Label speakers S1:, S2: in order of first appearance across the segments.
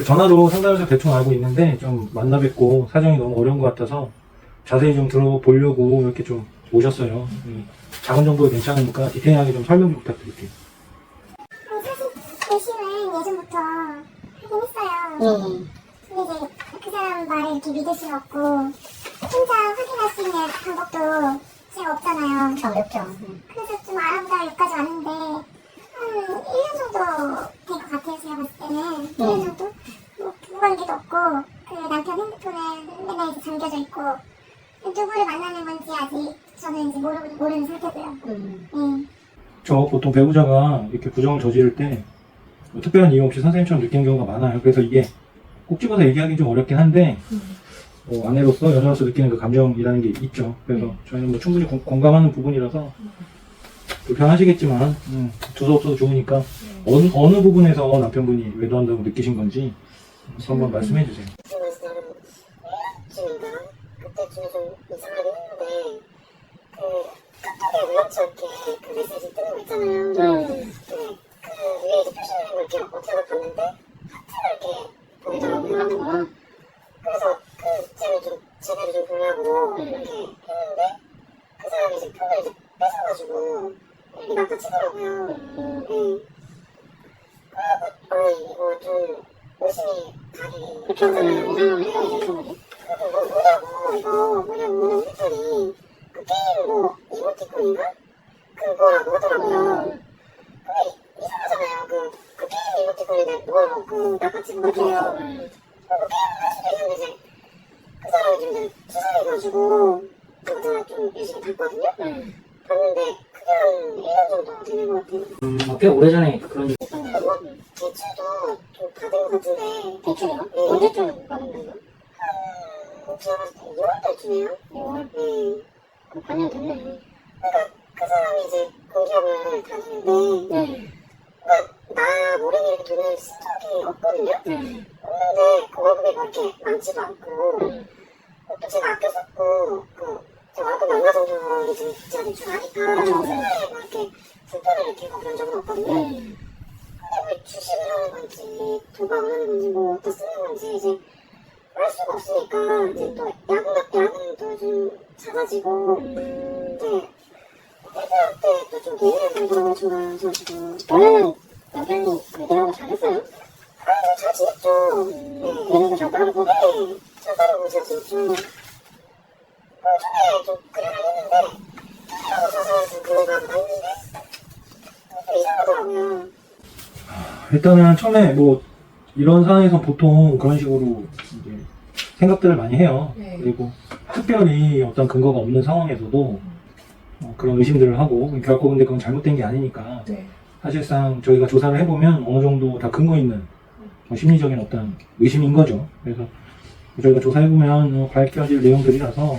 S1: 그 전화로 상담해서 대충 알고 있는데 좀 만나 뵙고 사정이 너무 어려운 것 같아서 자세히 좀 들어보려고 이렇게 좀 모셨어요. 음, 작은 정도 괜찮으니까 디테일하게 좀 설명 좀 부탁드릴게요.
S2: 어, 사실 내심은 예전부터 하긴 했어요.
S3: 예.
S2: 근데 이제 그 사람 말을 이렇게 믿을 수는 없고 혼자 확인할 수 있는 방법도 제가 없잖아요.
S3: 참 어렵죠.
S2: 그래서 좀 알아보다 여기까지 왔는데 한 1년 정도 된 것 같아요. 제가 봤을 때는 1년 정도? 뭐 부부관계도 없고 그 남편 핸드폰에 맨날 이제 잠겨져 있고 누구를 만나는 건지 아직 저는 이제 모르고, 모르는 상태고요.
S3: 음.
S2: 네.
S1: 저 보통 배우자가 이렇게 부정을 저지를 때 뭐 특별한 이유 없이 선생님처럼 느끼는 경우가 많아요. 그래서 이게 꼭 집어서 얘기하기 좀 어렵긴 한데 뭐 아내로서 여자로서 느끼는 그 감정이라는 게 있죠. 그래서 저희는 뭐 충분히 공, 공감하는 부분이라서 불편하시겠지만 음, 두서 없어도 좋으니까 어느, 어느 부분에서 남편분이 외도한다고 느끼신 건지 한번 말씀해 주세요.
S3: 왜쯤인가 그때쯤에 좀 이상하긴 했는데 그 카톡에 우연치 않게 그 메시지 뜨는 거 있잖아요. 네. 그 위에 이제 표시되는 걸 이렇게 어떻게 봤는데 하트를 이렇게 보내더라고요. 그래서 그좀 제대로 좀 보려고 이렇게 했는데 그 사람이 이제 폰을 이제 뺏어가지고 이렇게 낚아치더라고요. 네. 그래갖고 좀 의심이 가기 괜찮아요. 그래서 뭐 뭐냐고 이거 뭐냐고 했더니 그 게임 뭐 이모티콘인가 그거라고 하더라고요. 근데 이상하잖아요. 그, 그 게임 이모티콘인데 뭐그 낚아치는 거죠. 그 게임을 할 수도 있는데 이제 그 사람이 좀 이제 수사해가지고 제가 제가 좀 유심히 봤거든요. 봤는데 그게 한 1년 정도 되는 것 같아요.
S4: 음, 꽤 오래전에 그런
S3: 일뭐 대출도 좀 받은 것 같은데
S4: 대출이요?
S3: 네.
S4: 언제쯤 거예요?
S3: 한 제가 봤을 때 2월 달쯤이에요.
S4: 6월?
S3: 네.
S4: 그럼 반년 됐네.
S3: 그러니까 그 사람이 이제 공기업을 다니는데
S4: 네.
S3: 나 모르게 이렇게 돈을 쓴 적이 없거든요.
S4: 네.
S3: 없는데 그 월급이 그렇게 많지도 않고 또 제가 아껴 썼고 그 월급 얼마 정도 이제 제가 대충 하니까 생활에 뭐 이렇게 불편을 느끼고 그런 적은 없거든요. 근데 뭐 주식을 하는 건지 도박을 하는 건지 뭐 어디다 쓰는 건지 이제 알 수가 없으니까 이제 또 야근 야근도 좀 작아지고 네. 그때 때또좀 예민한 정도로 좋아져가지고
S4: 원래는 남편이 외도하고 잘했어요?
S3: 아, 잘 지냈죠. 네.
S4: 연애도 잘 따르고
S3: 네, 잘 따르고 잘 지냈죠.
S1: 일단은 처음에 뭐 이런 상황에서 보통 그런 식으로 이제 생각들을 많이 해요.
S5: 네.
S1: 그리고 특별히 어떤 근거가 없는 상황에서도 어, 그런 의심들을 하고 결코 근데 그건 잘못된 게 아니니까
S5: 네.
S1: 사실상 저희가 조사를 해보면 어느 정도 다 근거 있는 어, 심리적인 어떤 의심인 거죠. 그래서 저희가 조사해보면 어, 밝혀질 내용들이라서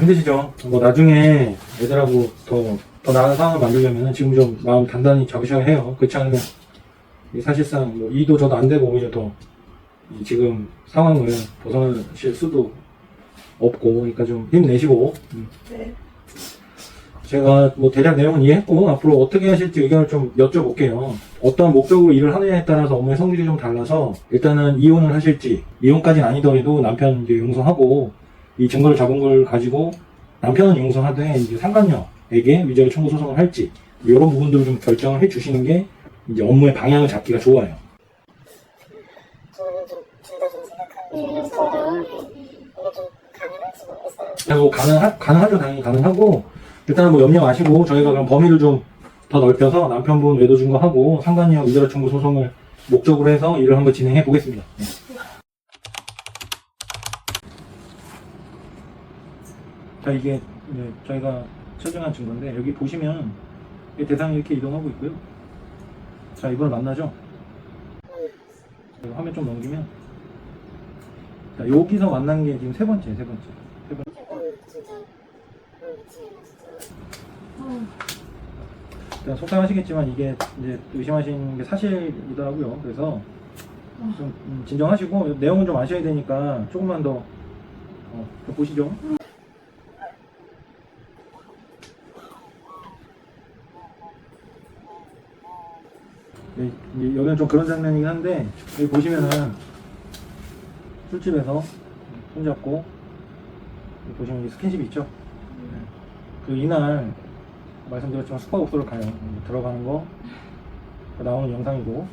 S1: 힘드시죠? 뭐 나중에 애들하고 더, 더 나은 상황을 만들려면 지금 좀 마음 단단히 잡으셔야 해요. 그렇지 않으면 이 사실상 뭐 이도 저도 안 되고 오히려 더이 지금 상황을 벗어나실 수도 없고 그러니까 좀 힘내시고 음.
S5: 네.
S1: 제가 뭐 대략 내용은 이해했고 앞으로 어떻게 하실지 의견을 좀 여쭤볼게요. 어떤 목적으로 일을 하느냐에 따라서 업무의 성질이 좀 달라서 일단은 이혼을 하실지 이혼까지는 아니더라도 남편 이제 용서하고 이 증거를 잡은 걸 가지고 남편은 용서하되 이제 상간녀에게 위자료 청구 소송을 할지 이런 부분들을 좀 결정을 해주시는 게 이제 업무의 방향을 잡기가 좋아요. 뭐 가능하, 가능하죠 당연히 가능하고 일단은 뭐 염려 마시고 저희가 그럼 범위를 좀 더 넓혀서 남편분 외도 증거하고 상간녀 위자료 청구 소송을 목적으로 해서 일을 한번 진행해 보겠습니다. 네. 자 이게 이제 저희가 설정한 증거인데 여기 보시면 이 대상이 이렇게 이동하고 있고요. 자 이걸 만나죠. 네, 화면 좀 넘기면 자, 여기서 만난 게 지금 세 번째, 세 번째. 세 번째. 일단 속상하시겠지만 이게 이제 의심하시는 게 사실이더라고요. 그래서 좀 음, 진정하시고 내용은 좀 아셔야 되니까 조금만 더 어, 좀 보시죠. 네, 이제 여기는 좀 그런 장면이긴 한데 여기 보시면은 술집에서 손잡고 보시면 여기 스킨십이 있죠. 네. 그 이날 말씀드렸지만 숙박업소를 가요. 음, 들어가는 거 나오는 영상이고.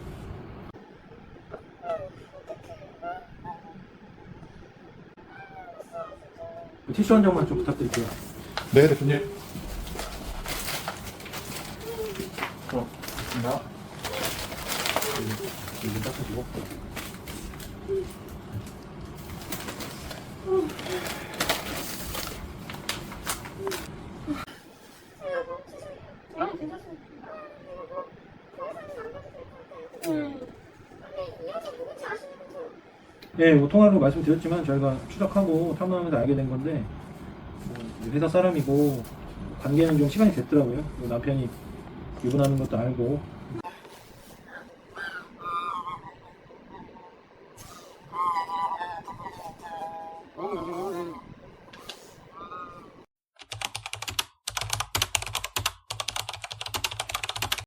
S1: 티슈 한 장만 좀 부탁드릴게요.
S5: 네, 대표님. 어, 나.
S1: 이거
S4: 괜찮습니다.
S1: 예, 뭐 통화로 말씀드렸지만 저희가 추적하고 탐문하면서 알게 된 건데 뭐 회사 사람이고 관계는 좀 시간이 됐더라고요. 뭐 남편이 유분하는 것도 알고